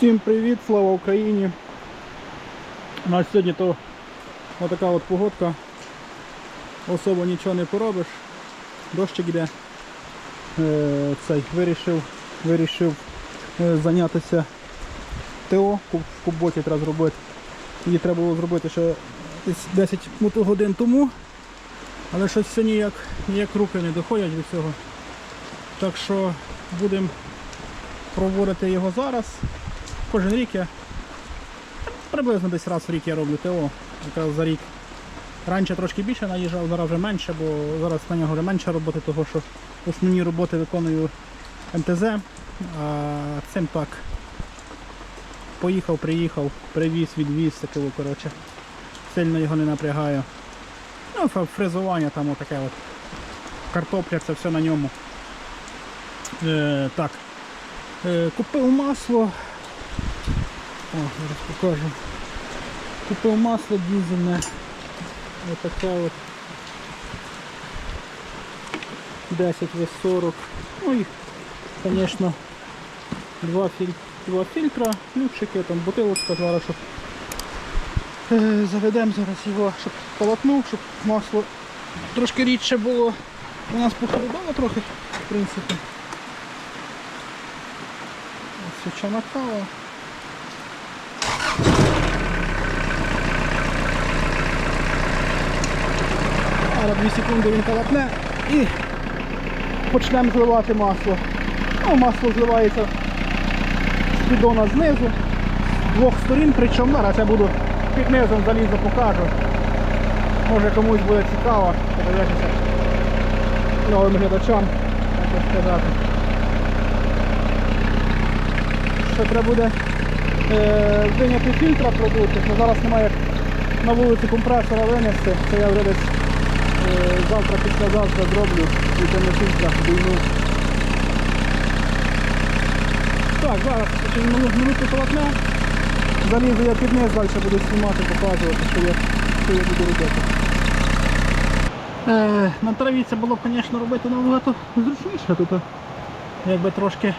Всім привіт, слава Україні! У нас сьогодні то отака от погодка. Особо нічого не поробиш. Дощик йде. Е, цей вирішив, вирішив е, зайнятися ТО в кубботі треба зробити. Її треба було зробити ще 10 мотогодин тому. Але щось все ніяк, ніяк руки не доходять до цього. Так що будемо проводити його зараз. Кожен рік я приблизно десь раз в рік я роблю ТО. Якраз за рік. Раніше трошки більше наїжджав, зараз вже менше, бо зараз на нього вже менше роботи, того що основні роботи виконую МТЗ, а цим так. Поїхав, приїхав, привіз, відвіз, таке, коротше. Сильно його не напрягаю. Ну, фрезування там отаке от. Картопля, це все на ньому. Е, так. Е, купив масло. О, зараз покажу. Купив масло дізельне. Отаке от. 10 В40. Ну і, звісно, два, філь... два фільтра, ключики, там бутилочка зараз, щоб е, заведемо зараз його, щоб полотнув, щоб масло трошки рідше було. У нас похолодало трохи, в принципі. Ось свічана кава. Зараз 2 секунди він колотне і почнемо зливати масло. Ну, масло зливається з піддона знизу, з двох сторін, причому зараз я буду під низом залізо покажу. Може комусь буде цікаво подивитися новим глядачам, як сказати. Ще треба буде е, виняти фільтра продути, бо зараз немає як на вулиці компресора винести, це я вже десь завтра післязавтра зроблю витягну фільтра, війну. Так, зараз минуту полотна. Залізу я під низ, далі буду знімати, показувати, що я, що я буду робити. Е, на траві це було б, звісно, робити набагато зручніше. Тут якби трошки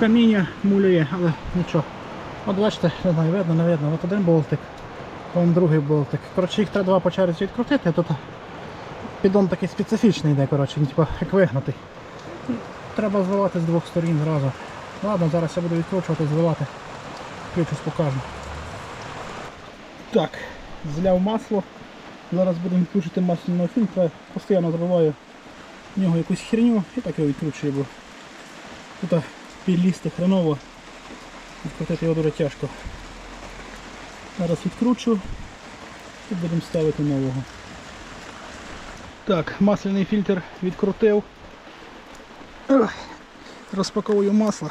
каміння мулює, але нічого. От бачите, не знаю, видно, не видно. От один болтик, вон другий болтик. Коротше, їх треба два по черзі відкрутити, тут піддон такий специфічний йде, коротше, він, типу, як вигнутий. Треба зливати з двох сторін зразу. Ладно, зараз я буду відкручувати, зливати. Включусь, покажу. Так, зляв масло. Зараз будемо відкручувати масляного фільтра. Постійно забиваю в нього якусь херню і так його відкручую, бо тут підлізти хреново. Відкрутити його дуже тяжко. Зараз відкручу і будемо ставити нового. Так, масляний фільтр відкрутив. Розпаковую масло.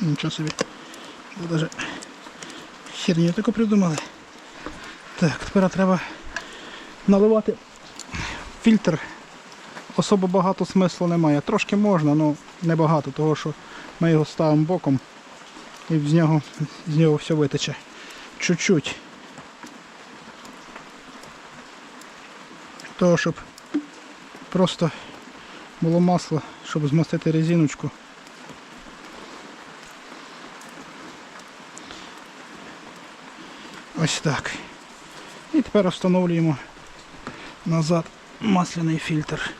Нічого собі. Ви даже херню таку придумали. Так, тепер треба наливати фільтр. Особо багато смислу немає. Трошки можна, але небагато, того що ми його ставимо боком і з нього, з нього все витече. Чуть-чуть. Того, щоб просто було масло, щоб змастити резиночку. Ось так. І тепер встановлюємо назад масляний фільтр.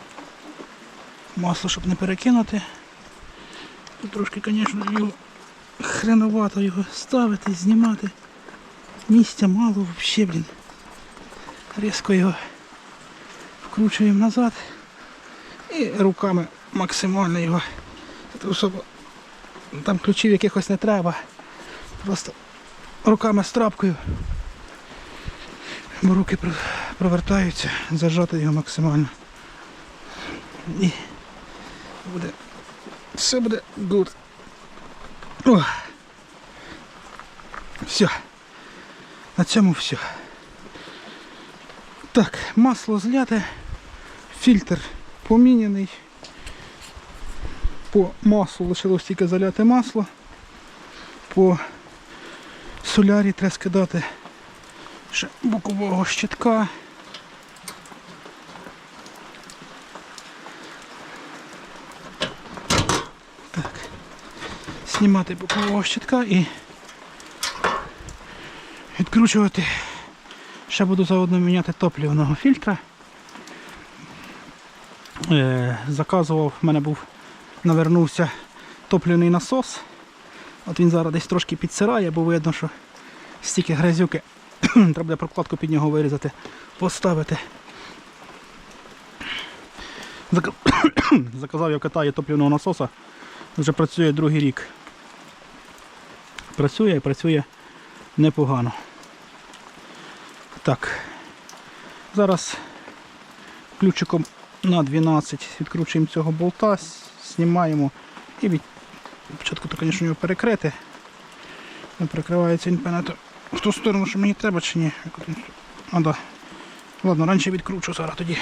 Масло, щоб не перекинути. Тут трошки, звісно, його хреновато його ставити, знімати. Місця мало взагалі, блін. Різко його вкручуємо назад і руками максимально його. Особо там ключів якихось не треба. Просто руками з трапкою. Бо руки провертаються, зажати його максимально. І буде. Все буде good. О. Все. На цьому все. Так, масло зляте, фільтр помінений. По маслу лишилось тільки заляти масло, по солярі треба скидати ще бокового щитка. Так, Знімати бокового щитка і відкручувати. Ще буду заодно міняти топлівного фільтра. Е, заказував, в мене був, навернувся топлівний насос. От він зараз десь трошки підсирає, бо видно, що стільки грязюки. Треба буде прокладку під нього вирізати, поставити. Заказав я в Китаї топлівного насоса. Вже працює другий рік. Працює і працює непогано. Так. Зараз ключиком на 12 відкручуємо цього болта, знімаємо і від... спочатку то, звісно, його перекрити. Не перекривається він певно, в ту сторону, що мені треба чи ні. А, да. Ладно, раніше відкручу зараз тоді.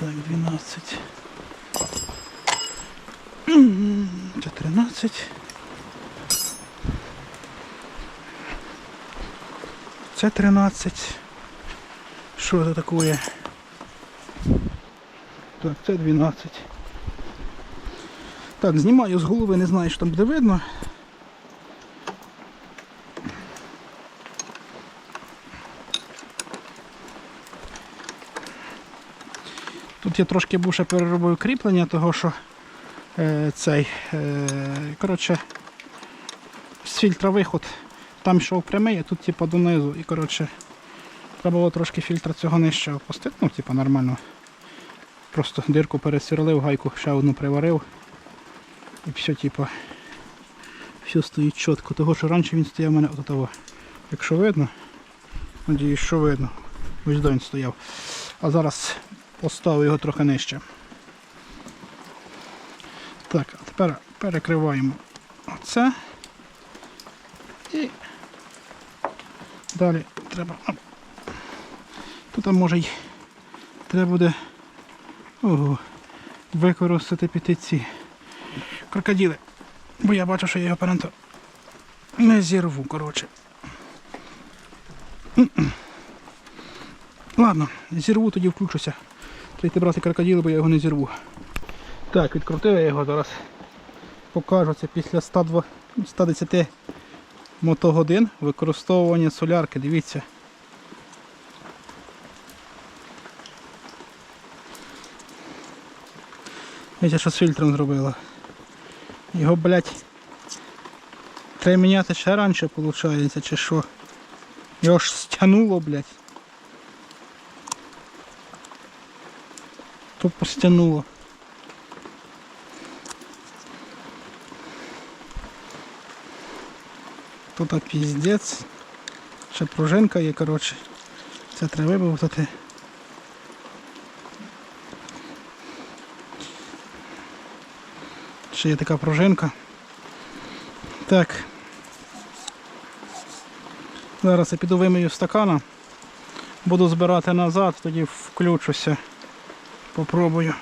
Так, 12. М, Це 13. Що це таке? Так, це 12. Так, знімаю з голови, не знаю, що там буде видно. Тут я трошки був переробив кріплення, того що е, цей, е, коротше, з фільтра виход там йшов прямий, а тут типу донизу. І коротше, треба було трошки фільтр цього нижче опустити, ну, типу нормально. Просто дирку пересверлив, гайку ще одну приварив. І все, типу, все стоїть чітко. Того, що раніше він стояв у мене от того. Якщо видно, надіюсь, що видно. Ось до він стояв. А зараз поставив його трохи нижче. Так, а тепер перекриваємо оце. Далі треба. Тут може й треба буде ого, використати піти ці крокодили. Бо я бачу, що я його перенто не зірву, коротше. Ладно, зірву, тоді включуся. Треба брати крокодили, бо я його не зірву. Так, відкрутив я його зараз. Покажу це після 102 110 мотогодин використовування солярки. Дивіться. Дивіться, що з фільтром зробила. Його, блядь, треба міняти ще раніше, виходить, чи що. Його ж стягнуло, блядь. Тупо стягнуло. Тут піздець. Ще пружинка є, коротше. Це треба вибавити. Ще є така пружинка. Так. Зараз я піду вимию стакана. Буду збирати назад, тоді включуся. Попробую.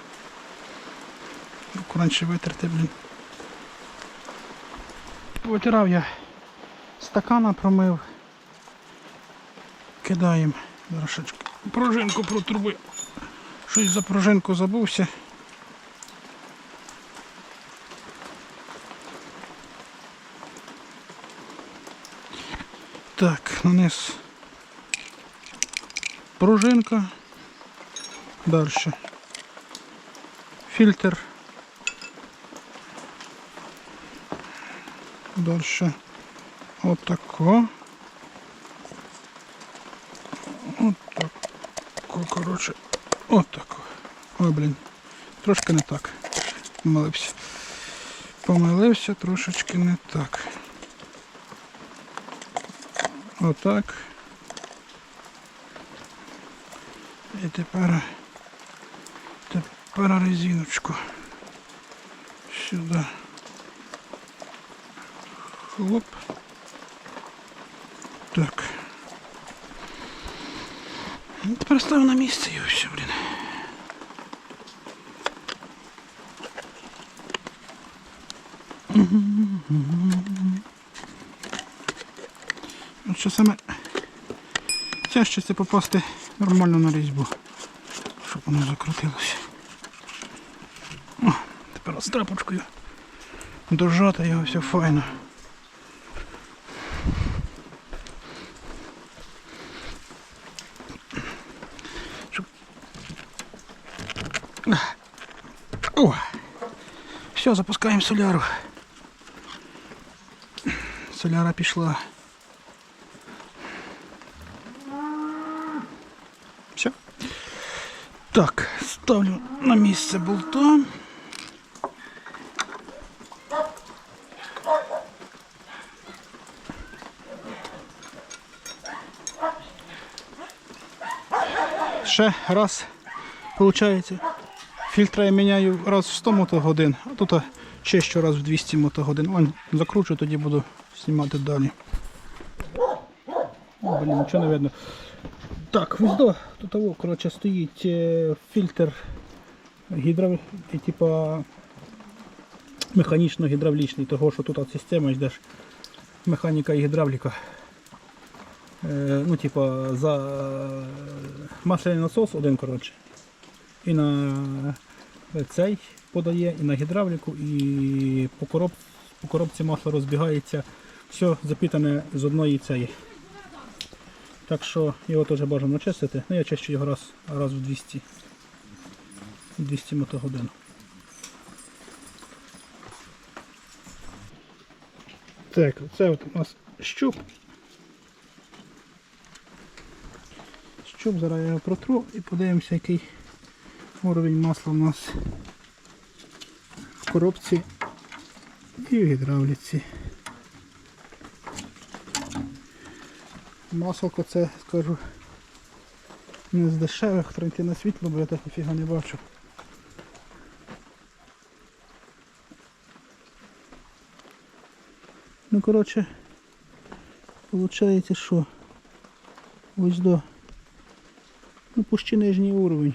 Руку витерти, блін. Витирав я стакана промив. Кидаємо. Трошечки. Пружинку протруби. Щось за пружинку забувся. Так, наниз пружинка. Дальше. Фильтр. Дальше. Вот тако. Вот тако, короче. Вот тако. Ой, блін. Трошки не так. Помилився. Помилився трошечки не так. Отак. І тепер тепер резиночку сюди. Хлоп. Так. Ну, Тепер ставимо на місце і все, блін. От що саме тяжче це попасти нормально на різьбу, щоб воно закрутилося. О. Тепер з трапочкою дожати його все файно. Все, запускаємо соляру. Соляра пішла. Все. Так, ставлю на місце болта. Ще раз, виходить, Фільтра я міняю раз в 100 мотогодин, а тут ще що раз в 200 мотогодин. Вон, закручу, тоді буду знімати далі. Блін, нічого не видно. Так, ось до тут того, коротше, стоїть е, фільтр гідро, типа механічно-гідравлічний, того що тут система йдеш механіка і гідравліка. Е, ну, типа, за е, масляний насос один, коротше. І на цей подає, і на гідравліку, і по, короб, по коробці масло розбігається. Все запітане з одної цієї. Так що його теж бажано чистити. Ну я чищу його раз, раз в 200. 200 мотогодин. Так, це от у нас щуп. Щуп, зараз я його протру і подивимося, який уровень масла у нас в коробці і в гідравліці. Масло це, скажу, не з дешевих, тренти на світло, бо я так ніфіга не бачу. Ну, коротше, виходить, що ось до ну, пущі нижній уровень.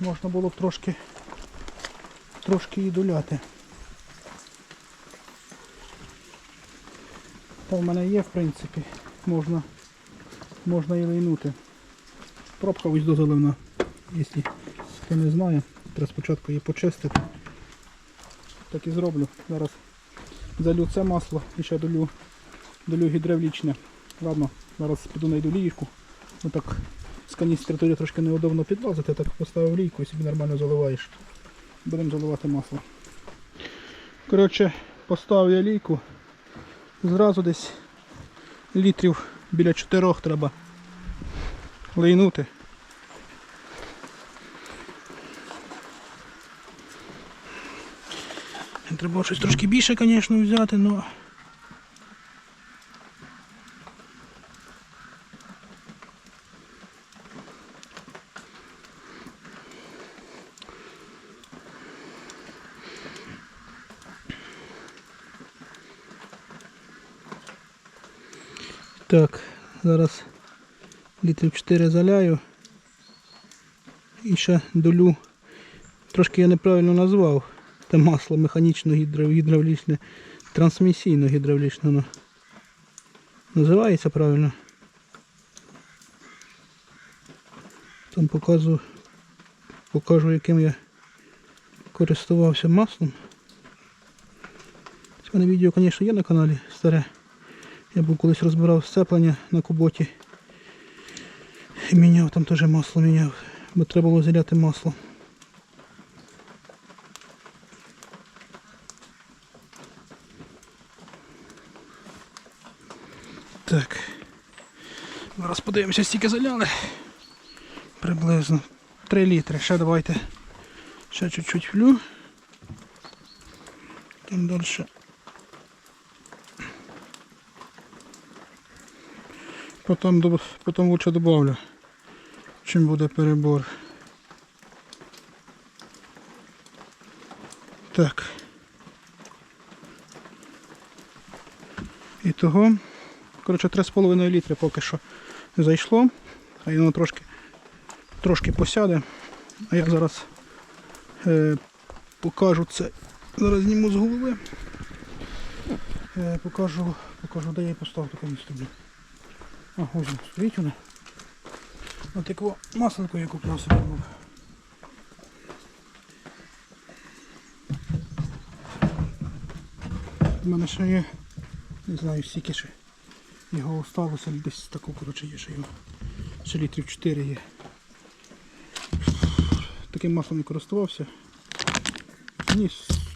Можна було б трошки трошки і доляти. Та в мене є, в принципі, можна, можна і лайнути. Пробка ось дозаливна, якщо хто не знає, треба спочатку її почистити. Так і зроблю. Зараз залю це масло і ще долю, долю гідравлічне. Ладно, зараз піду найду лійку. Ну так з каністри тоді трошки неудобно підлазити, так поставив лійку і собі нормально заливаєш. Будемо заливати масло. Коротше, поставив я лійку. Зразу десь літрів біля 4 треба лейнути. Треба щось трошки більше, звісно, взяти, але... Так, зараз літрів 4 заляю. І ще долю. Трошки я неправильно назвав. Те масло механічно гідравлічне, трансмісійно гідравлічне. Називається правильно. Там показую, покажу яким я користувався маслом. Це мене відео, звісно, є на каналі старе. Я був колись розбирав сцеплення на куботі. І міняв там теж масло міняв, бо треба було заляти масло. Так. Зараз подивимося, стільки заляли. Приблизно 3 літри. Ще давайте. Ще чуть-чуть влю. Там далі. Потім, потім лучше добавлю, чим буде перебор. Так. І того, коротше, 3,5 літри поки що зайшло, а воно трошки, трошки посяде. А я зараз е, покажу це. Зараз зніму з голови. Е, покажу, покажу, де я поставив таке місце. О, ось стоїть вона. Ось таку масленку я купив собі. У мене ще є, не знаю, стільки ще його осталося, десь таку коротше є, ще його. Ще літрів 4 є. Таким маслом не користувався. Мені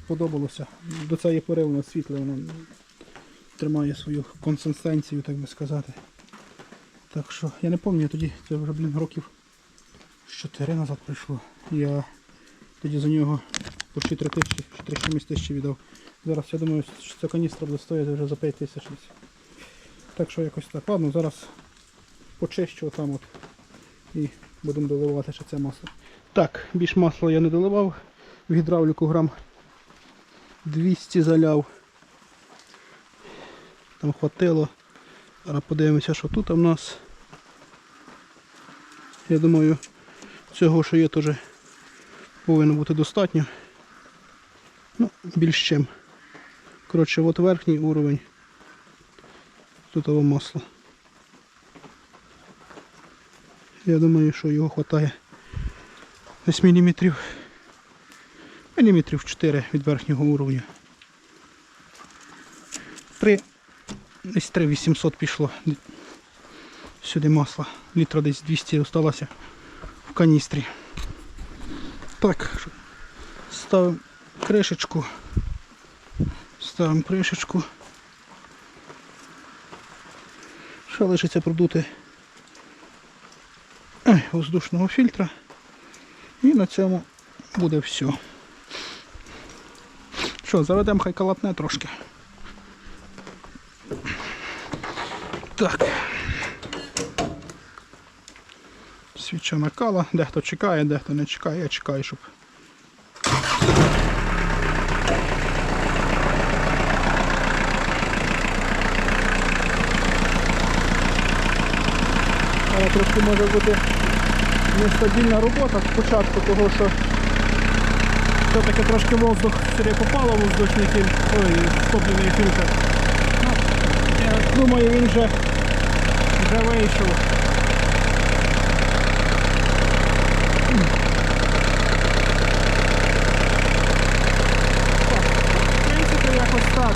сподобалося. До цієї пори воно світле, воно тримає свою консистенцію, так би сказати. Так що, я не пам'ятаю тоді, це вже, блін, років 4 назад прийшло. Я тоді за нього почти 3 тисячі, 3 тисячі віддав. Зараз я думаю, що ця каністра буде стояти вже за 5 тисяч десь. Так що якось так. Ладно, зараз почищу там от і будемо доливати ще це масло. Так, більш масла я не доливав. В гідравліку грам 200 заляв. Там хватило. Зараз подивимося, що тут у нас. Я думаю, цього, що є, теж повинно бути достатньо. Ну, більш чим. Коротше, от верхній уровень. Тут того масло. Я думаю, що його вистачає десь міліметрів. Міліметрів 4 від верхнього уровня. 3, десь 3800 пішло сюди масла. Літра десь 200 осталося в каністрі. Так, ставимо кришечку. Ставимо кришечку. Ще лишиться продути воздушного фільтра. І на цьому буде все. Що, заведемо хай калапне трошки. Так. Свіча накала, дехто чекає, дехто не чекає, я чекаю, щоб. Трошки може бути нестабільна робота спочатку, того що все-таки трошки воздух сюди попало, воздушний фільтр, ой, топливний фільтр. Ну, я думаю, він вже, вже вийшов. В принципі, якось так.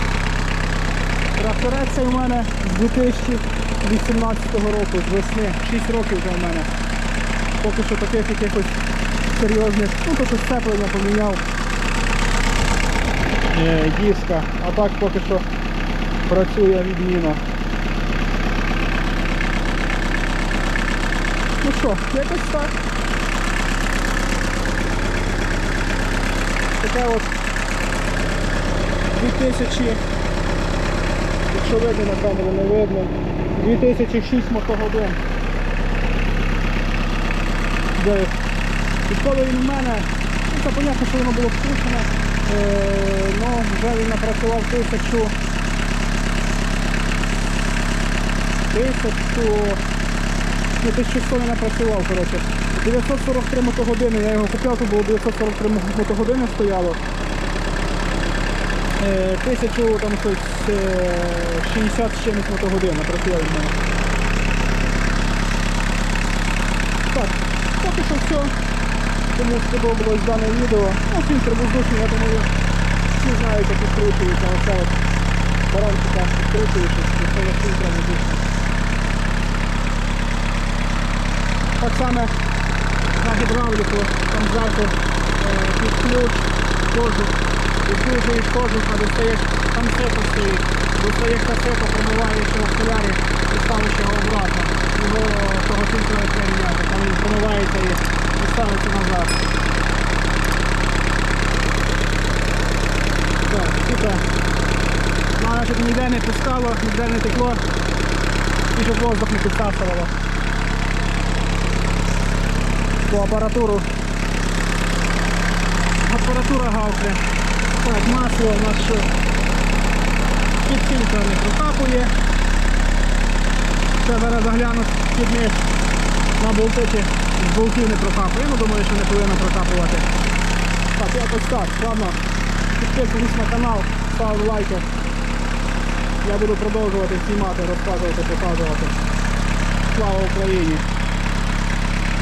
Тракторець у мене з 2018 року, з весни. 6 років вже в мене. Поки що таких якихось серйозних, ну то що сцеплення поміняв е, диска, а так поки що працює відмінно. Що, якось так. Таке от 2000, якщо видно на камеру не видно, 2006 мотогодин. Відколи він в мене, ну це понятно, що воно було вкручене, але вже він напрацював тисячу тисячу ну, 1100 не напрацював, коротше. 943 мотогодини, я його купляв, тут було 943 мотогодини стояло. Е, Тисячу там щось е, 60 з чимось мотогодин напрацював від мене. Так, поки що все. Кому сподобалось дане відео. Ну, фільтр воздушний, я думаю, всі знають, як відкручується. Оце от баранчика відкручується, це є фільтром Так само на гідравліку, там зверху е, під ключ, кожух, відкручуєш кожух, а достаєш, там сито стоїть, достаєш та сито, промиваєш в солярі і ставиш його обратно. Його того фільтра не треба там він промивається і, ставиться назад. Так, супер. Головне, щоб ніде не пускало, ніде не текло і щоб воздух не підсасувало по апаратуру. Апаратура гавкне. Так, масло у нас що під фільтр не прокапує. Це зараз загляну під них на болтики з болтів не прокапує. Ну думаю, що не повинно прокапувати. Так, якось так. Ладно, підписуйтесь на канал, ставте лайки. Я буду продовжувати знімати, розказувати, показувати. Слава Україні!